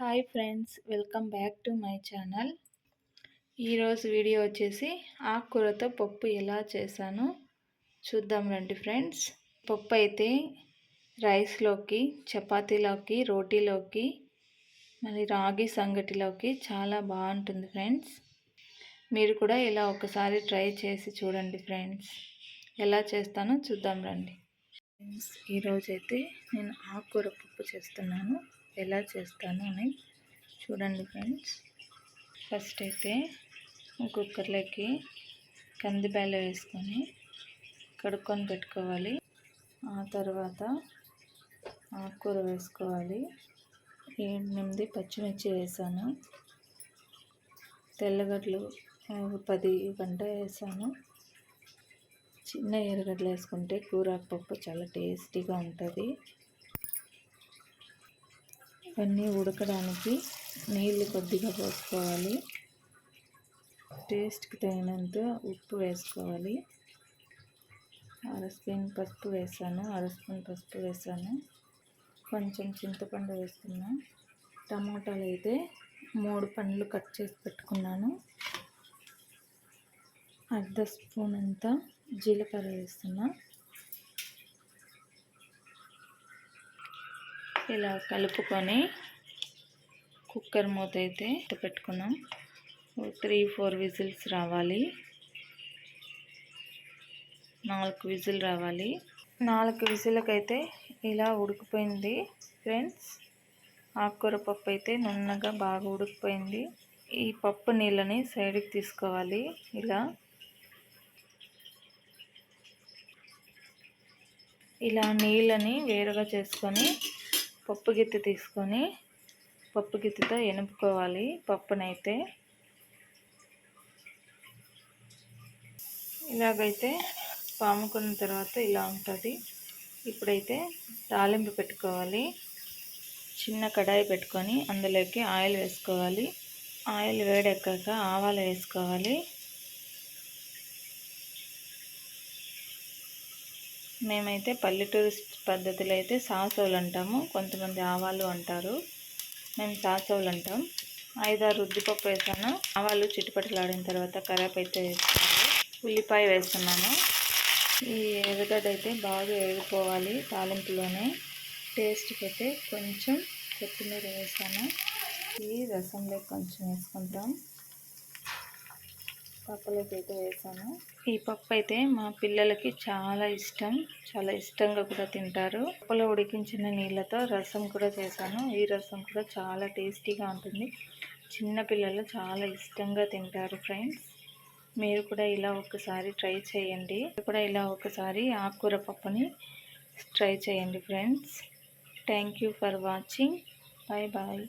Hi friends welcome back to my channel. ఈరోజు video వచ్చేసి ఆకుకూరతో పప్పు ఎలా చేశాను చూద్దాం రండి ఫ్రెండ్స్. పప్పు అయితే రైస్లోకి చపాతీలోకి రోటీలోకి మళ్ళీ రాగి సంగటిలోకి చాలా బాగుంటుంది ఫ్రెండ్స్. మీరు కూడా ఇలా ఒకసారి ట్రై చేసి చూడండి ఫ్రెండ్స్. ఎలా చేస్తానో చూద్దాం రండి. ఫ్రెండ్స్ ఈరోజైతే నేను ఆకుకూర పప్పు చేస్తున్నాను. ఎలా చేస్తాను అని చూడండి ఫ్రెండ్స్. ఫస్ట్ అయితే కుక్కర్లోకి కందిబేల వేసుకొని కడుక్కొని పెట్టుకోవాలి. ఆ తర్వాత ఆకుకూర వేసుకోవాలి. ఎనిమిది పచ్చిమిర్చి వేసాను. తెల్లగడ్డలు పది గంట వేసాను. చిన్న ఎర్రగడ్డలు వేసుకుంటే కూర పప్పు చాలా టేస్టీగా ఉంటుంది. ఇవన్నీ ఉడకడానికి నీళ్ళు కొద్దిగా పోసుకోవాలి. టేస్ట్కి తగినంత ఉప్పు వేసుకోవాలి. అర స్పూన్ పసుపు వేసాను అర స్పూన్ పసుపు వేసాను. కొంచెం చింతపండు వేసుకున్నా. టమాటాలు అయితే మూడు పండ్లు కట్ చేసి పెట్టుకున్నాను. అర్ధ స్పూన్ అంతా జీలకర్ర వేస్తున్నా. ఇలా కలుపుకొని కుక్కర్ మూత అయితే పెట్టుకున్నాం. త్రీ ఫోర్ విజిల్స్ రావాలి. నాలుగు విజిల్ రావాలి. నాలుగు విజిల్కైతే ఇలా ఉడికిపోయింది ఫ్రెండ్స్. ఆకుకూర పప్పు అయితే నున్నగా బాగా ఉడికిపోయింది. ఈ పప్పు నీళ్ళని సైడ్కి తీసుకోవాలి ఇలా. ఇలా నీళ్ళని వేరుగా చేసుకొని పప్పు గిత్తి తీసుకొని పప్పు గిత్తితో ఎనుపుకోవాలి పప్పునైతే. ఇలాగైతే పాముకున్న తర్వాత ఇలా ఉంటుంది. ఇప్పుడైతే తాలింపు పెట్టుకోవాలి. చిన్న కడాయి పెట్టుకొని అందులోకి ఆయిల్ వేసుకోవాలి. ఆయిల్ వేడెక్కాక ఆవాలు వేసుకోవాలి. మేమైతే పల్లెటూరు పద్ధతిలో అయితే సాసోలు అంటాము. కొంతమంది ఆవాలు అంటారు. మేము సాసోలు అంటాం. ఐదారు ఉద్దిపప్పు వేసాను. ఆవాలు చిట్టుపట్టలాడిన తర్వాత కరేపు అయితే వేసుకోవాలి ఉల్లిపాయ వేస్తున్నాను. ఈ ఎర్రగడ్డ అయితే బాగా వేగిపోవాలి తాలింపులోనే. టేస్ట్కి అయితే కొంచెం కొత్తిమీర వేసాను. ఈ రసంలో కొంచెం వేసుకుంటాం. పప్పులోకి అయితే వేసాను. ఈ పప్పు అయితే మా పిల్లలకి చాలా ఇష్టం. చాలా ఇష్టంగా కూడా తింటారు. పప్పులో ఉడికించిన నీళ్ళతో రసం కూడా చేశాను. ఈ రసం కూడా చాలా టేస్టీగా ఉంటుంది. చిన్న పిల్లలు చాలా ఇష్టంగా తింటారు ఫ్రెండ్స్. మీరు కూడా ఇలా ఒకసారి ట్రై చేయండి. కూడా ఇలా ఒకసారి ఆకుకూర పప్పుని ట్రై చేయండి friends. Thank for watching. Bye bye.